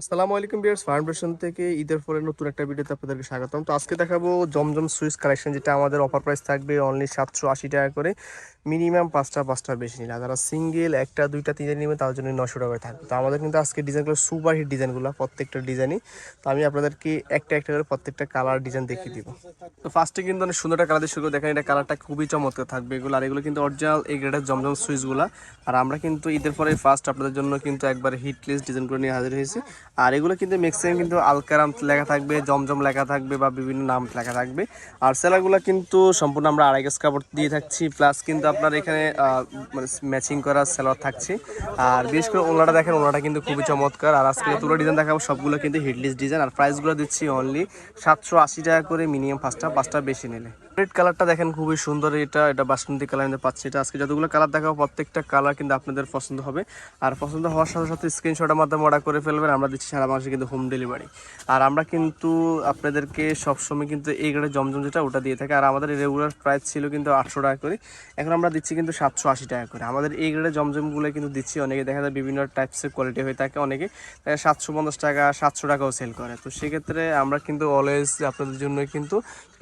আসসালামু আলাইকুম বিয়ার্স ফাউন্ডেশন থেকে ঈদের পরে নতুন একটা ভিডিওতে আপনাদেরকে স্বাগতম। তো আজকে দেখাবো জমজম সুইচ কালেকশন, যেটা আমাদের অফার প্রাইস থাকবে অনলি সাতশো আশি টাকা করে। মিনিমাম পাঁচটা পাঁচটা বেশি নিলে। যারা সিঙ্গেল একটা, দুইটা, তিনটা নেবে তার জন্য নশো টাকা থাকবে। তো আমাদের কিন্তু আজকে ডিজাইনগুলো সুপার হিট ডিজাইনগুলো প্রত্যেকটা ডিজাইনই তো আমি আপনাদেরকে একটা একটা করে প্রত্যেকটা কালার ডিজাইন দেখিয়ে দিব। তো ফার্স্টে কিন্তু অনেক সুন্দর একটা কালার দিয়ে শুরু করে দেখেন, এটা কালারটা খুবই চমৎকার থাকবে এগুলো। আর এগুলো কিন্তু অরিজিনাল এই গ্রেডের জমজম সুইচগুলো আর আমরা কিন্তু ঈদের পরে ফার্স্ট আপনাদের জন্য কিন্তু একবার হিট লিস্ট ডিজাইনগুলো নিয়ে হাজির হয়েছি। আর এগুলো কিন্তু ম্যাক্সিমাম কিন্তু আলকারাম লেখা থাকবে, জমজম লেখা থাকবে বা বিভিন্ন নাম লেখা থাকবে। আর সেলাগুলো কিন্তু সম্পূর্ণ আমরা আড়াই কাপড় দিয়ে থাকছি প্লাস কিন্তু আপনার এখানে মানে ম্যাচিং করা সেলার থাকছে। আর বিশেষ করে ওনাটা দেখেন ওনাটা কিন্তু খুবই চমৎকার। আর আজকে তুলো ডিজাইন দেখাবো, সবগুলো কিন্তু হিটলিস্ট ডিজাইন আর প্রাইসগুলো দিচ্ছি অনলি সাতশো আশি টাকা করে মিনিমাম পাঁচটা পাঁচটা বেশি নিলে। রেড কালারটা দেখেন খুবই সুন্দর, এটা এটা বাসন্তী কালার মধ্যে পাচ্ছি। এটা আজকে যতগুলো কালার দেখাবো, প্রত্যেকটা কালার কিন্তু আপনাদের পছন্দ হবে। আর পছন্দ হওয়ার সাথে সাথে স্ক্রিনশটের মাধ্যমে অর্ডার করে ফেলবেন। আমরা দিচ্ছি সারা মাসে কিন্তু হোম ডেলিভারি আর আমরা কিন্তু আপনাদেরকে সবসময় কিন্তু এই গ্রেডের জমজম যেটা, ওটা দিয়ে থাকি। আর আমাদের রেগুলার প্রাইস ছিল কিন্তু আটশো টাকা করে। এখন আমরা দিচ্ছি কিন্তু সাতশো আশি টাকা করে। আমাদের এই গ্রেডের জমজমগুলো কিন্তু দিচ্ছি। অনেকে দেখা যায় বিভিন্ন টাইপসের কোয়ালিটি হয়ে থাকে অনেকে। সাতশো পঞ্চাশ টাকা, সাতশো টাকাও সেল করে। তো সেক্ষেত্রে আমরা কিন্তু অলওয়েজ আপনাদের জন্য কিন্তু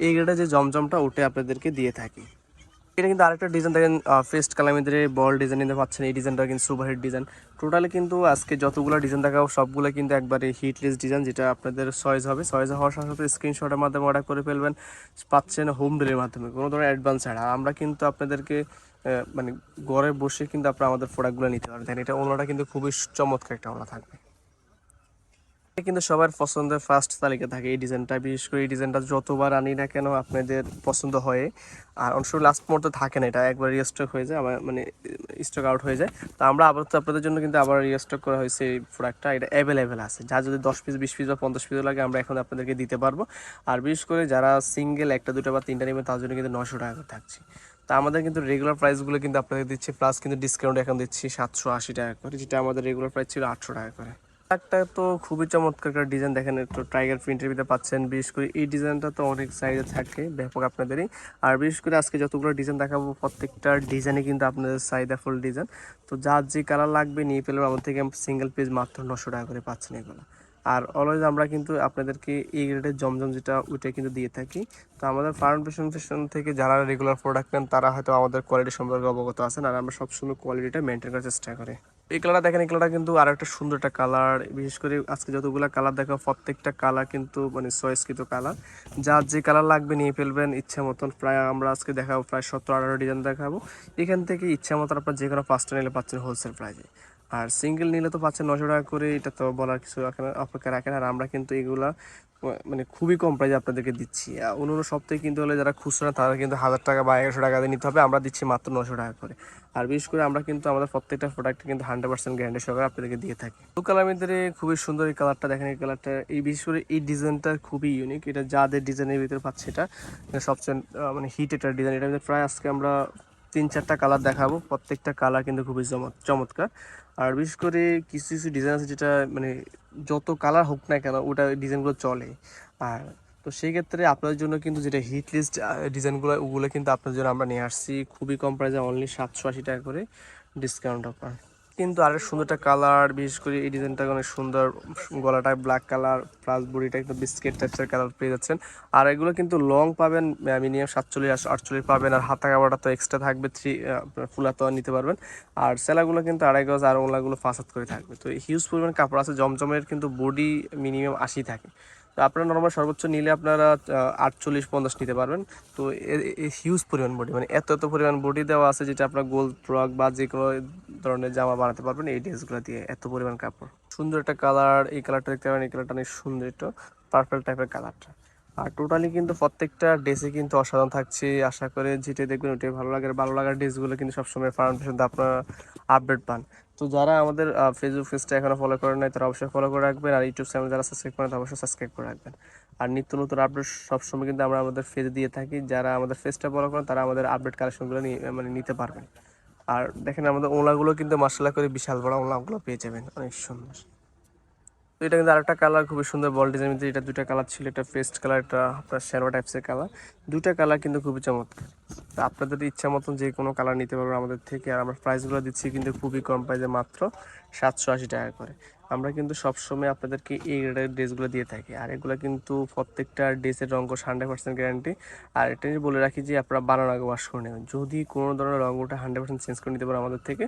এই গ্রেডের যে জমজমটা ওটা আপনাদেরকে দিয়ে থাকি। এটা কিন্তু আরেকটা ডিজাইন দেখেন ফেস্ট কালামিদের বল ডিজাইন নিতে পাচ্ছেন, এই ডিজাইনটা কিন্তু সুপার হিট ডিজাইন টোটালি কিন্তু আজকে যতগুলো ডিজাইন দেখাবো, সবগুলো কিন্তু একবারে হিটলেস ডিজাইন যেটা আপনাদের সয়েজ হবে। সয়েজ হওয়ার সাথে সাথে স্ক্রিনশটের মাধ্যমে অর্ডার করে ফেলবেন, পাচ্ছেন হোম ডেলিভারির মাধ্যমে। কোনো ধরনের অ্যাডভান্স ছাড়া। আমরা কিন্তু আপনাদেরকে মানে ঘরে বসে কিন্তু আপনারা আমাদের প্রোডাক্টগুলো নিতে পারবেন। এটা ওনাটা কিন্তু খুবই চমৎকার একটা ওনা থাকবে। কিন্তু সবার পছন্দের ফার্স্ট তালিকা থাকে। এই ডিজাইনটা, বিশেষ করে এই ডিজাইনটা যতবার আনি না কেন আপনাদের পছন্দ হয়। আর সময় লাস্ট মুহূর্তে থাকে না এটা, একবার রিস্টক হয়ে যায়, আবার মানে স্টক আউট হয়ে যায়। তো আমরা আবার তো আপনাদের জন্য কিন্তু আবার রিস্টক করা হয়েছে এই প্রোডাক্টটা এটা অ্যাভেলেবেল আছে। যা যদি দশ পিস বিশ পিস বা পঞ্চাশ পিস লাগে, আমরা এখন আপনাদেরকে দিতে পারব। আর বিশেষ করে যারা সিঙ্গেল একটা, দুটো বা তিনটা নেবেন, তার জন্য কিন্তু নশো টাকা করে থাকছে। তা আমাদের কিন্তু রেগুলার প্রাইসগুলো কিন্তু আপনাদের দিচ্ছি প্লাস কিন্তু ডিসকাউন্ট এখন দিচ্ছি সাতশো আশি টাকা করে, যেটা আমাদের রেগুলার প্রাইস ছিল আটশো টাকা করে। একটা তো খুবই চমৎকার একটা ডিজাইন দেখেন, একটু টাইগার প্রিন্টের ভিতরে পাচ্ছেন। বিশেষ করে এই ডিজাইনটা তো অনেক সাইজে থাকে, ব্যাপক আপনাদেরই। আর বিশেষ করে আজকে যতগুলো ডিজাইন দেখাবো, প্রত্যেকটা ডিজাইনে কিন্তু আপনাদের চাহিদা ফুল ডিজাইন তো যার যে কালার লাগবে, নিয়ে ফেলবেন আমাদের থেকে সিঙ্গেল পিস মাত্র নশো টাকা করে পাচ্ছেন এগুলো। আর অলওয়েজ আমরা কিন্তু আপনাদেরকে এই গ্রেডের জমজম যেটা, ওইটা কিন্তু দিয়ে থাকি। তো আমাদের ফাউন্ডেশন ফেশন থেকে যারা রেগুলার প্রোডাক্ট নেন, তারা হয়তো আমাদের কোয়ালিটি সম্পর্কে অবগত আছেন। আর আমরা সবসময় কোয়ালিটিটা মেনটেন করার চেষ্টা করি। এই কালারটা দেখেন, এই কালারটা কিন্তু আর একটা সুন্দর একটা কালার বিশেষ করে আজকে যতগুলো কালার দেখা, প্রত্যেকটা কালার কিন্তু মানে চয়েসকৃত কালার যার যে কালার লাগবে নিয়ে ফেলবেন, ইচ্ছা মতন প্রায় আমরা আজকে দেখাবো, প্রায় সতেরো আঠারো ডিজাইন দেখাবো। এখান থেকে ইচ্ছা মতন আপনার যে কোনো পাঁচটা নিলে পাচ্ছেন হোলসেল প্রাইসে আর সিঙ্গেল নিলে তো পাচ্ছেন নশো টাকা করে, এটা তো বলার কিছু অপেক্ষা রাখেন আর আমরা কিন্তু এগুলা মানে খুবই কম প্রাইসে আপনাদেরকে দিচ্ছি। অন্য অন্য সপ্তাহে কিন্তু হলে যারা খুচরা, তারা কিন্তু হাজার টাকা বা এগারোশো টাকা দিয়ে নিতে হবে। আমরা দিচ্ছি মাত্র নশো টাকা করে। আর বিশেষ করে আমরা কিন্তু আমাদের প্রত্যেকটা প্রোডাক্ট কিন্তু হান্ড্রেড পার্সেন্ট গ্যারান্টি সহকারে আপনাদেরকে দিয়ে থাকি। ব্লু কালার ভিতরে খুবই সুন্দর এই কালারটা দেখেন এই কালারটা এই বিশেষ করে এই ডিজাইনটা খুবই ইউনিক এটা যাদের ডিজাইনের ভিতরে পাচ্ছে এটা এটা সবচেয়ে মানে হিট একটা ডিজাইন এটা প্রায় আজকে আমরা তিন চারটা কালার দেখাবো। প্রত্যেকটা কালার কিন্তু খুবই চমৎ- চমৎকার। আর বিশেষ করে কিছু কিছু ডিজাইন আছে যেটা মানে যত কালার হোক না কেন ওটা ডিজাইনগুলো চলে। আর তো সেই ক্ষেত্রে আপনার জন্য কিন্তু যেটা হিট লিস্ট ডিজাইনগুলো ওগুলো কিন্তু আপনার জন্য আমরা নিয়ে আসছি। খুবই কম প্রাইসে অনলি সাতশো আশি টাকা করে ডিসকাউন্ট অফার কিন্তু আরেক সুন্দর একটা কালার বিশেষ করে এই ডিজাইনটা অনেক সুন্দর, গলাটায় ব্ল্যাক কালার প্লাস বডিটা একটু বিস্কিট টাইপসের কালার পেয়ে যাচ্ছেন। আর এগুলো কিন্তু লং পাবেন মিনিমাম সাতচল্লিশ, আটচল্লিশ পাবেন, আর হাতা কাপড়টা তো এক্সট্রা থাকবে থ্রি ফুলা তো নিতে পারবেন। আর সেলাগুলো কিন্তু আড়াই গজ আর ওলাগুলো ফাঁস হাত করে থাকবে। তো হিউজ পরিমাণ কাপড় আছে, জমজমের কিন্তু বডি মিনিমাম আশি থাকে। তো আপনারা নর্মাল সর্বোচ্চ নিলে আপনারা আটচল্লিশ, পঞ্চাশ নিতে পারবেন। তো হিউজ পরিমাণ বডি মানে এত এত পরিমাণ বডি দেওয়া আছে যেটা আপনার গোল ফ্রক বা যে কোনো ধরনের জামা বানাতে পারবেন, এই ড্রেসগুলো দিয়ে এত পরিমাণ কাপড়। সুন্দর একটা কালার এই কালারটা দেখতে পারেন এই কালারটা অনেক সুন্দর একটু পার্পল টাইপের কালারটা আর টোটালি কিন্তু প্রত্যেকটা ড্রেসে কিন্তু অসাধারণ থাকছে, আশা করে যেটা দেখবেন ওটাই ভালো লাগে। ভালো লাগার ড্রেসগুলো কিন্তু সবসময় ফাউন্ডেশন আপনারা আপডেট পান। তো যারা আমাদের ফেসবুক পেজটা এখনও ফলো করে নাই, তারা অবশ্যই ফলো করে রাখবেন। আর ইউটিউব চ্যানেল যারা সাবস্ক্রাইব করেন তারা অবশ্যই সাবস্ক্রাইব করে রাখবেন। আর নিত্য নতুন আপডেট সবসময় কিন্তু আমরা আমাদের ফেজে দিয়ে থাকি। যারা আমাদের ফেসটা ফলো করেন, তারা আমাদের আপডেট কালেকশনগুলো নিয়ে মানে নিতে পারবেন। আর দেখেন আমাদের ওলাগুলো কিন্তু মার্শাল্লাহ করে বিশাল বড় ওলাগুলো পেয়ে যাবেন। অনেক সুন্দর। তো এটা কিন্তু আরেকটা কালার খুবই সুন্দর বল ডিজাইন এটা দুটা কালার ছিল, এটা পেস্ট কালার একটা আপনার শ্যারো টাইপসের কালার দুটা কালার কিন্তু খুবই চমৎকার। তো আপনাদের ইচ্ছা মতন যে কোনো কালার নিতে পারবেন আমাদের থেকে। আর আমরা প্রাইসগুলো দিচ্ছি কিন্তু খুবই কম প্রাইসে মাত্র সাতশো আশি টাকা করে। আমরা কিন্তু সবসময় আপনাদেরকে এই গ্রেডের ড্রেসগুলো দিয়ে থাকি। আর এগুলো কিন্তু প্রত্যেকটা ড্রেসের রঙ হান্ড্রেড পার্সেন্ট গ্যারান্টি আর এটা বলে রাখি যে আপনারা বানানো আগে ওয়াশ করে নেবেন। যদি কোনো ধরনের রঙ ওটা হান্ড্রেড পার্সেন্ট চেঞ্জ করে নিতে পারেন আমাদের থেকে,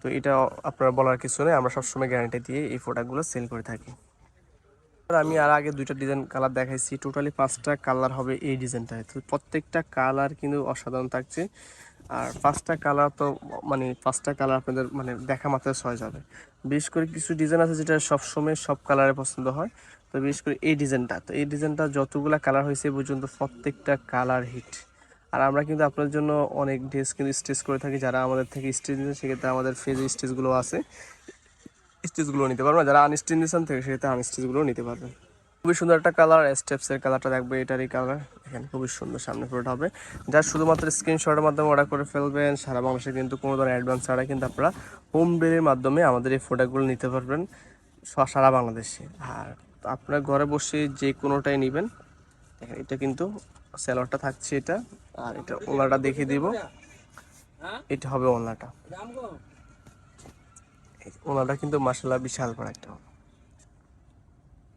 তো এটা আপনারা বলার কিছু নেই। আমরা সবসময় গ্যারান্টি দিয়ে এই প্রোডাক্টগুলো সেল করে থাকি। আমি আর আগে দুইটা ডিজাইন কালার দেখাইছি। টোটালি পাঁচটা কালার হবে এই ডিজাইনটায় তো প্রত্যেকটা কালার কিন্তু অসাধারণ থাকছে। আর পাঁচটা কালার তো মানে পাঁচটা কালার আপনাদের মানে দেখা মাত্রায় ছয় যাবে। বিশেষ করে কিছু ডিজাইন আছে যেটা সবসময় সব কালারে পছন্দ হয়। তো বিশেষ করে এই ডিজাইনটা তো এই ডিজাইনটা যতগুলা কালার হয়েছে পর্যন্ত প্রত্যেকটা কালার হিট আর আমরা কিন্তু আপনার জন্য অনেক ড্রেস কিন্তু স্টেজ করে থাকি। যারা আমাদের থেকে স্টেজ দিচ্ছে সেক্ষেত্রে আমাদের ফেজে স্টেজগুলো আছে। স্টিচগুলো নিতে পারবেন যারা আনস্টিচ নিচ্ছেন থেকে সেক্ষেত্রে আনস্টিচগুলো নিতে পারবেন খুবই সুন্দর একটা কালার স্টেপসের কালারটা দেখবে এটারই কালার এখানে খুবই সুন্দর সামনে পুরোটা হবে। যা শুধুমাত্র স্ক্রিনশটের মাধ্যমে অর্ডার করে ফেলবেন সারা বাংলাদেশে কিন্তু কোনো ধরনের অ্যাডভান্স ছাড়া কিন্তু আপনারা হোম ডেলির মাধ্যমে আমাদের এই প্রোডাক্টগুলো নিতে পারবেন সারা বাংলাদেশে। আর আপনারা ঘরে বসে যে কোনোটাই নেবেন এটা কিন্তু স্যালোয়ারটা থাকছে এটা আর এটা ওনাটা দেখিয়ে দিব। এটা হবে ওনাটা কিন্তু মাসাল্লাহ বিশাল বড় একটা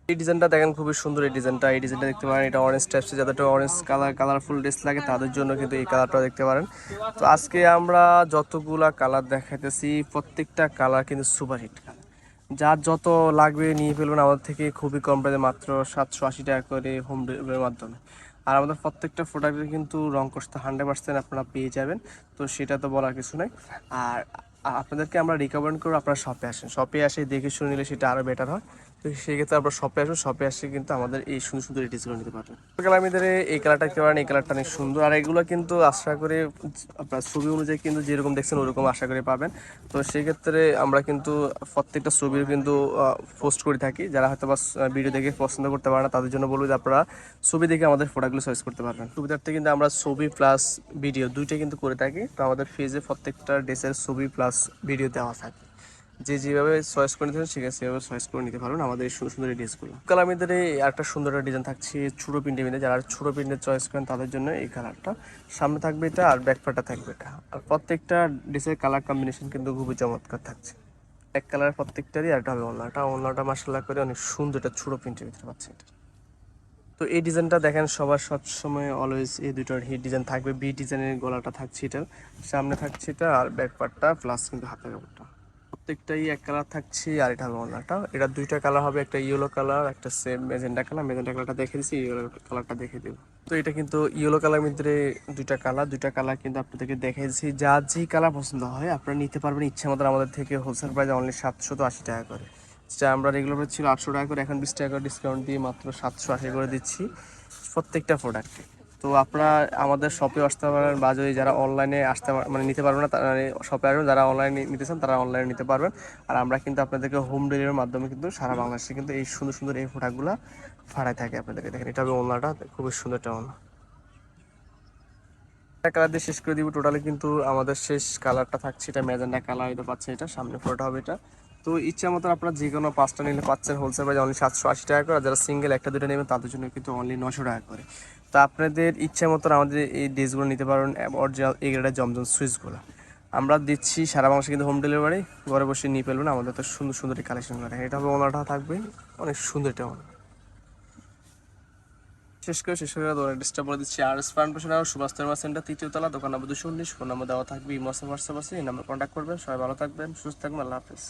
এই ডিজাইনটা দেখেন খুবই সুন্দর এই ডিজাইনটা। এই ডিজাইনটা দেখতে পারেন, এটা অরেঞ্জ টাইপসের যাদের অরেঞ্জ কালার কালারফুল ড্রেস লাগে তাদের জন্য কিন্তু এই কালারটা দেখতে পারেন। তো আজকে আমরা যতগুলা কালার দেখাইতেছি, প্রত্যেকটা কালার কিন্তু সুপার হিট কালার যার যত লাগবে নিয়ে ফেলবেন, আমাদের থেকে খুবই কম প্রাইসে মাত্র সাতশো আশি টাকা করে হোম ডেলিভারির মাধ্যমে। আর আমাদের প্রত্যেকটা প্রোডাক্টের কিন্তু রং কষ্ট হান্ড্রেড পার্সেন্ট আপনারা পেয়ে যাবেন, তো সেটা তো বলার কিছু নাই। আর আপনাদেরকে আমরা রিকমেন্ড করব আপনারা শপে আসেন। শপে আসে দেখে শুনে নিলে সেটা আরও বেটার হয়। তো সেক্ষেত্রে আপনারা শপে আসুন শপে আসে কিন্তু আমাদের এই সুন্দর সুন্দর ডিজাইনগুলো নিতে পারবেন কালামিদের এই কালারটা পারেন এই কালারটা অনেক সুন্দর। আর এগুলো কিন্তু আশা করে আপনার ছবি অনুযায়ী কিন্তু যেরকম দেখছেন ওরকম আশা করে পাবেন। তো সেক্ষেত্রে আমরা কিন্তু প্রত্যেকটা ছবিও কিন্তু পোস্ট করে থাকি। যারা হয়তো বা ভিডিও দেখে পছন্দ করতে পারে না, তাদের জন্য বলব যে আপনারা ছবি দেখে আমাদের প্রোডাক্টগুলো চয়েস করতে পারবেন। সুবিধার্থে কিন্তু আমরা ছবি প্লাস ভিডিও দুইটাই কিন্তু করে থাকি। তো আমাদের ফেজে প্রত্যেকটা ড্রেসের ছবি প্লাস ভিডিও দেওয়া থাকে। যে যেভাবে চয়েস করে নিতে আছে সেভাবে চয়েস করে নিতে পারবেন আমাদের এই সুন্দর সুন্দর এই ড্রেসগুলো কালামিদের এই একটা সুন্দর একটা ডিজাইন থাকছে, ছোটো প্রিন্টে মিলে যারা ছোটো প্রিন্টের চয়েস করেন, তাদের জন্য এই কালারটা সামনে থাকবে এটা আর ব্যাক পার্টটা থাকবে এটা। আর প্রত্যেকটা ড্রেসের কালার কম্বিনেশন কিন্তু খুবই চমৎকার থাকছে। এক কালার প্রত্যেকটারই আর একটা হবে ওনাটা ওনাটা মাসাল্লাহ করে অনেক সুন্দর একটা ছোটো প্রিন্টের ভিতরে পাচ্ছে এটা। তো এই ডিজাইনটা দেখেন সবার সবসময় অলওয়েজ এই দুটোর হিট ডিজাইন থাকবে। বি ডিজাইনের গলাটা থাকছে এটা সামনে থাকছে এটা আর ব্যাক পার্টটা প্লাস কিন্তু হাতের কাপড়টা প্রত্যেকটাই এক কালার থাকছে আর এটা ওনাটা এটা দুইটা কালার হবে, একটা ইয়েলো কালার, একটা সেম মেজেন্ডা কালার। মেজেন্টা কালারটা দেখে দিচ্ছি ইয়েলো কালারটা দেখে দেবো তো এটা কিন্তু ইয়েলো কালার মধ্যে দুইটা কালার দুইটা কালার কিন্তু আপনাদেরকে দেখে দিচ্ছি যার যেই কালার পছন্দ হয়, আপনারা নিতে পারবেন ইচ্ছা মতো আমাদের থেকে হোলসেল প্রাইস অনলি সাতশো তো আশি টাকা করে। যেটা আমরা রেগুলার ছিল আটশো টাকা করে, এখন বিশ টাকা করে ডিসকাউন্ট দিয়ে মাত্র সাতশো আশি করে দিচ্ছি প্রত্যেকটা প্রোডাক্টে তো আপনারা আমাদের শপে আসতে পারেন বা যদি যারা অনলাইনে আসতে মানে নিতে পারবেন না, তারা শপে আসবেন। যারা অনলাইনে নিতে চান তারা অনলাইনে নিতে পারবেন। আর আমরা কিন্তু আপনাদেরকে হোম ডেলিভারির মাধ্যমে কিন্তু সারা বাংলাদেশে কিন্তু এই সুন্দর সুন্দর এই প্রোডাক্টগুলো ভাড়ায় থাকে আপনাদেরকে। দেখেন, এটা হবে ওনাটা খুবই সুন্দর একটা ওনা কালার দিয়ে শেষ করে দিব। টোটালি কিন্তু আমাদের শেষ কালারটা থাকছে। এটা ম্যাজেন্ডা কালার এটা পাচ্ছে এটা। সামনে ফটোটা হবে এটা। তো ইচ্ছা মতো আপনারা যে কোনো পাঁচটা নিলে পাচ্ছেন হোলসেল প্রাইস অনলি সাতশো আশি টাকা করে যারা সিঙ্গেল একটা, দুটো নেবেন, তাদের জন্য কিন্তু অনলি নশো টাকা করে। তো আপনাদের ইচ্ছা মতো আমাদের এই ড্রেসগুলো নিতে পারবেন অরিজিনাল গ্রেডের জমজম সুইচগুলো। আমরা দিচ্ছি সারা বাংলাদেশে কিন্তু হোম ডেলিভারি ঘরে বসে নিয়ে ফেলবেন, আমাদের তো সুন্দর সুন্দর কালেকশন করে এটা হবে ওনাটা থাকবে, অনেক সুন্দর এটা ওনা শেষ করে শেষ করে দোকানের ডিস্টার্ব বলে দিচ্ছি আর এস ফার্ম পেশন আর সুভাষ ধর্মা সেন্টার তৃতীয়তলা দোকান নম্বর দুশো উনিশ, ফোন নম্বর দেওয়া থাকবে ইমো হোয়াটসঅ্যাপ আছে এই নাম্বার কন্ট্যাক্ট করবেন। সবাই ভালো থাকবেন, সুস্থ থাকবেন, আল্লাহ হাফেজ।